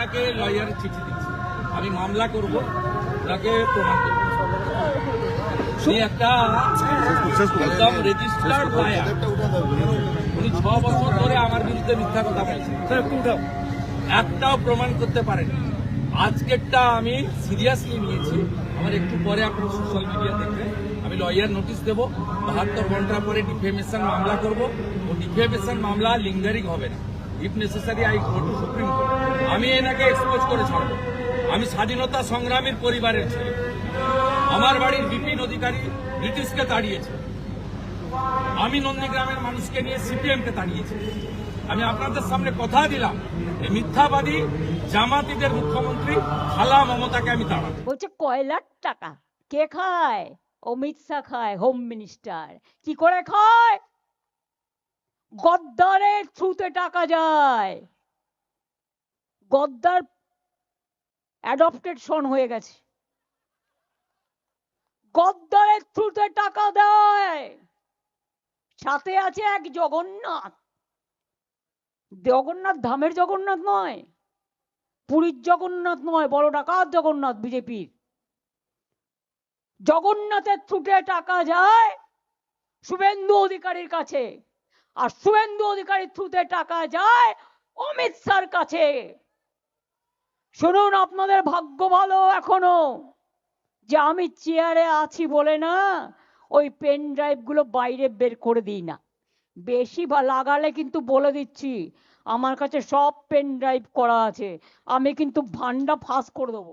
ওনাকে লয়ারের চিঠি দিচ্ছি। আমি মামলা করব ওনাকে প্রমাণ করব। একটা একদম রেজিস্টার্ড লয়ার উনি ছ বছর ধরে আমার বিরুদ্ধে মিথ্যা কথা বলছেন। একটাও প্রমাণ করতে পারেনি। আজকেরটা আমি সিরিয়াসলি নিয়েছি। আমার একটু পরে আপনার সোশ্যাল মিডিয়া দেখবেন। আমি লয়ার নোটিশ দেবো। বাহাত্তর ঘণ্টা পরে ডিফেমেশন মামলা করব। ও ডিফেমেশন মামলা লিঙ্গারিং হবে না। If necessary I go to supreme court আমি এনাকে এক্সপোজ করে ছাড়বো। আমি স্বাধীনতা সংগ্রামীর পরিবারের ছেলে। আমার বাড়ির বিপিন অধিকারী ব্রিটিশকে তাড়িয়েছে। আমি নন্দীগ্রামের মানুষকে নিয়ে সিপিএম কে তাড়িয়েছি। আমি আপনাদের সামনে কথা দিলাম। এই মিথ্যাবাদী জামাতিদের মুখ্যমন্ত্রী খালা মমতাকে আমি তাড়াবো। বলছে, কয় লাখ টাকা? কে খায়? অমিত শাহ খায় হোম মিনিস্টার কি করে খায়? গদ্দারের থ্রুতে টাকা যায়। গদ্দার অ্যাডপ্টেড সন হয়ে গেছে। গদ্দারের থ্রুতে টাকা দেয়। সাথে আছে এক জগন্নাথ। জগন্নাথ ধামের জগন্নাথ নয়, পুরীর জগন্নাথ নয়, বড় ডাকাত জগন্নাথ বিজেপির। জগন্নাথের থ্রুটে টাকা যায় শুভেন্দু অধিকারীর কাছে। আর শুভেন্দু অধিকারীর থ্রুতে টাকা যায় অমিত শাহর কাছে। শুনুন, আপনাদের ভাগ্য ভালো এখনও যে আমি চেয়ারে আছি বলে না, ওই পেন ড্রাইভগুলো বাইরে বের করে দিই না। বেশি বা লাগালে কিন্তু বলে দিচ্ছি, আমার কাছে সব পেন ড্রাইভ করা আছে, আমি কিন্তু ভান্ডা ফাঁস করে দেবো।